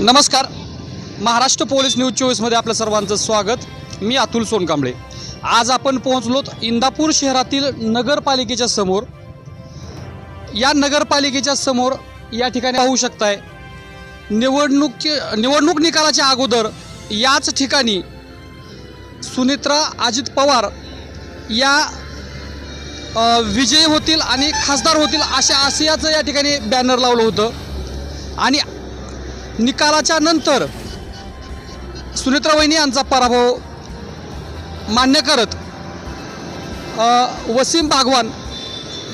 नमस्कार. Maharashtra police news चोवीसमध्ये आपलं सर्वांचं स्वागत. मी अतुल सोनकांबळे. आज आपण पोहोचलोत इंदापूर शहरातील नगरपालिकेच्या समोर. या नगरपालिकेच्या समोर या ठिकाणी पाहू शकताय निवडणूक निवडणूक निकालाच्या अगोदर याच ठिकाणी सुनित्रा अजित पवार या विजयी होतील आणि खासदार होतील अशा आशयाचं या ठिकाणी बॅनर लावलं होतं. आणि निकालाच्या नंतर सुनेत्रा वहिनी यांचा पराभव मान्य करत वसीम बागवान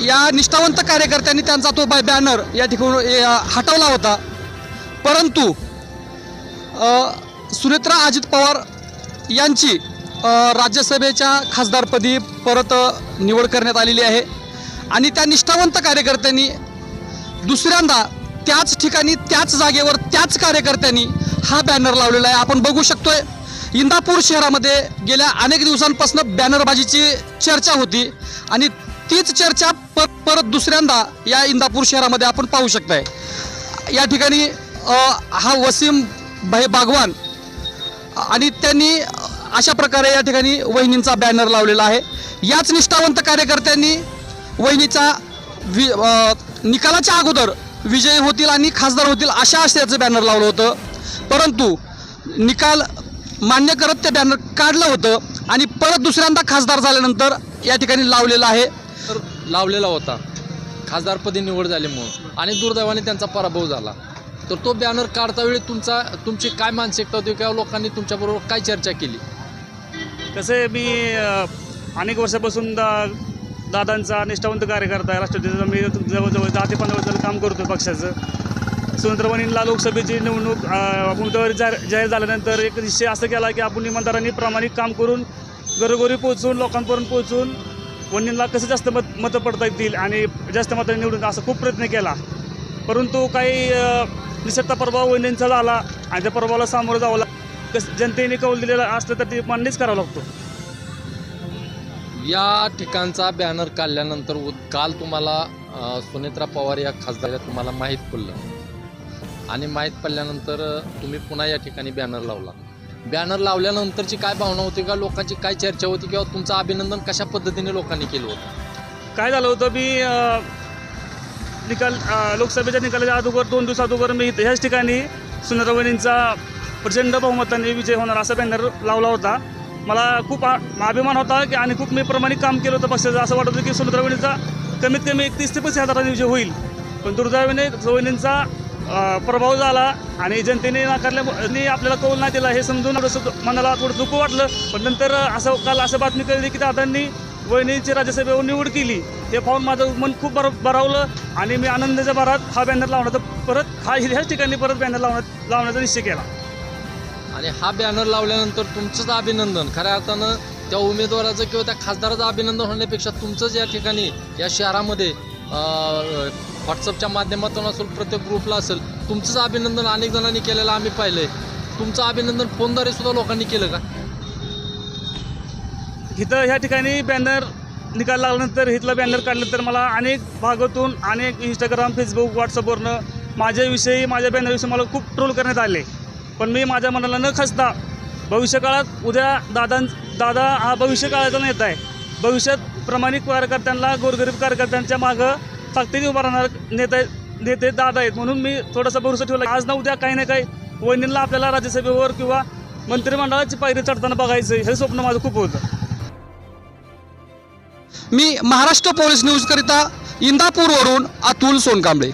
या निष्ठावंत कार्यकर्त्यांनी त्यांचा तो बाय बॅनर या ठिकाणी हटवला होता. परंतु सुनेत्रा अजित पवार यांची राज्यसभेच्या खासदारपदी परत निवड करण्यात आलेली आहे. आणि त्या निष्ठावंत कार्यकर्त्यांनी दुसऱ्यांदा त्याच ठिकाणी त्याच जागेवर त्याच कार्यकर्त्यांनी हा बॅनर लावलेला आहे. आपण बघू शकतोय इंदापूर शहरामध्ये गेल्या अनेक दिवसांपासून बॅनरबाजीची चर्चा होती आणि तीच चर्चा पर परत दुसऱ्यांदा या इंदापूर शहरामध्ये आपण पाहू शकताय. या ठिकाणी हा वसीम भाई बागवान आणि त्यांनी अशा प्रकारे या ठिकाणी वहिनींचा बॅनर लावलेला आहे. याच निष्ठावंत कार्यकर्त्यांनी वहिनीचा वि निकालाच्या अगोदर विजयी होतील आणि खासदार होतील अशा आशयाचं बॅनर लावलं होतं. परंतु निकाल मान्य करत ते बॅनर काढलं होतं आणि परत दुसऱ्यांदा खासदार झाल्यानंतर या ठिकाणी लावलेलं आहे. तर लावलेला होता. खासदारपदी निवड झाली म्हणून. आणि दुर्दैवाने त्यांचा पराभव झाला. तर तो बॅनर काढता वेळी तुमचा तुमची काय मानसिकता होती किंवा लोकांनी तुमच्याबरोबर काय चर्चा केली? कसं आहे मी अनेक वर्षापासून दा दादांचा निष्ठावंत कार्यकर्ता आहे. राष्ट्रवादीचा मी जवळजवळ दहा ते पंधरा वर्षाचं काम करतो पक्षाचं. सुनंत्रवणींना लोकसभेची निवडणूक उमेदवारी जाहीर जाहीर झाल्यानंतर एक निश्चय असं केला की आपण इमानदारांनी प्रामाणिक काम करून घरोघरी पोहोचून लोकांपर्यंत पोहोचून वणींना कसं जास्त मत मतं पडता येतील आणि जास्त मतांनी निवडून असा खूप प्रयत्न केला. परंतु काही अ, निसटता प्रभाव वणींचा झाला आणि त्या प्रभावाला सामोरं जावं लागलं कसं जनतेने कौल दिलेला असलं तर ते मान्यच करावं लागतो. या ठिकाणचा बॅनर काढल्यानंतर उ- काल तुम्हाला सुनेत्रा पवार या खासदार तुम्हाला माहीत पडलं. आणि माहीत पडल्यानंतर तुम्ही पुन्हा या ठिकाणी बॅनर लावला. बॅनर लावल्यानंतरची काय भावना होती का? लोकांची काय चर्चा होती किंवा तुमचं अभिनंदन कशा पद्धतीने लोकांनी केलं होतं? काय झालं होतं मी निकाल लोकसभेच्या निकालाच्या अगोदर दोन दिवस अगोदर मी ह्याच ठिकाणी सुंदरवणींचा प्रचंड बहुमताने विजय होणार असा बॅनर लावला होता. मला खूप आ- अभिमान होता की आणि खूप मी प्रमाणिक काम केलं होतं पक्षाचं. असं वाटत होतं की सुंदरवणीचा कमीत कमी एकतीस ते पस्तीस हजाराचा विजय होईल. पण दुर्दैवाने वहिनींचा प्रभाव झाला आणि जनतेने नाकारल्याने आपल्याला कौल नाही दिला. हे समजून मनाला थोडं दुःख वाटलं. पण नंतर असं काल असं बातमी कळली की दादांनी वहिनीची राज्यसभेवर निवड केली. हे पाहून माझं मन खूप बरं बरावलं आणि मी आनंदाच्या भरात हा बॅनर लावण्याचा परत हा ह्याच ठिकाणी परत बॅनर लावण्यात लावण्याचा निश्चय केला. आणि हा बॅनर लावल्यानंतर तुमचंच अभिनंदन. खऱ्या अर्थानं त्या उमेदवाराचं किंवा त्या खासदाराचं अभिनंदन होण्यापेक्षा तुमचंच या ठिकाणी या शहरामध्ये व्हॉट्सअपच्या माध्यमातून असेल प्रत्येक ग्रुपला असेल तुमचंच अभिनंदन अनेक जणांनी केलेलं आम्ही पाहिलं आहे तुमचं अभिनंदन फोनद्वारे सुद्धा लोकांनी केलं का? इथं ह्या ठिकाणी बॅनर निकाल लागल्यानंतर इथलं बॅनर काढलं मला अनेक भागातून अनेक इंस्टाग्राम फेसबुक व्हॉट्सअपवरनं माझ्याविषयी माझ्या बॅनरविषयी मला खूप ट्रोल करण्यात आले. पण मी माझ्या मनाला न खचता भविष्यकाळात उद्या दादां दादा हा भविष्यकाळाचा नेता आहे. भविष्यात प्रामाणिक कार्यकर्त्यांना गोरगरीब कार्यकर्त्यांच्या मागं ताकदीने उभा राहणार नेते नेते दादा आहेत. म्हणून मी थोडासा भरोसा ठेवला आज ना उद्या काही ना काही वहिनींना आपल्याला राज्यसभेवर किंवा मंत्रिमंडळाची पायरी चढताना बघायचं हे स्वप्न माझं खूप होतं. मी महाराष्ट्र पोलीस न्यूजकरिता इंदापूरवरून अतुल सोनकांबळे.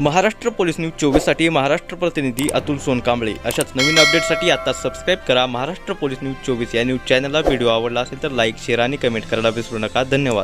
महाराष्ट्र पोलीस न्यूज चोवीससाठी महाराष्ट्र प्रतिनिधी अतुल सोनकांबळे. अशाच नवीन अपडेटसाठी आता सबस्क्राईब करा महाराष्ट्र पोलीस न्यूज चोवीस या न्यूज चॅनलला. व्हिडिओ आवडला असेल तर लाईक शेअर आणि कमेंट करायला विसरू नका. धन्यवाद.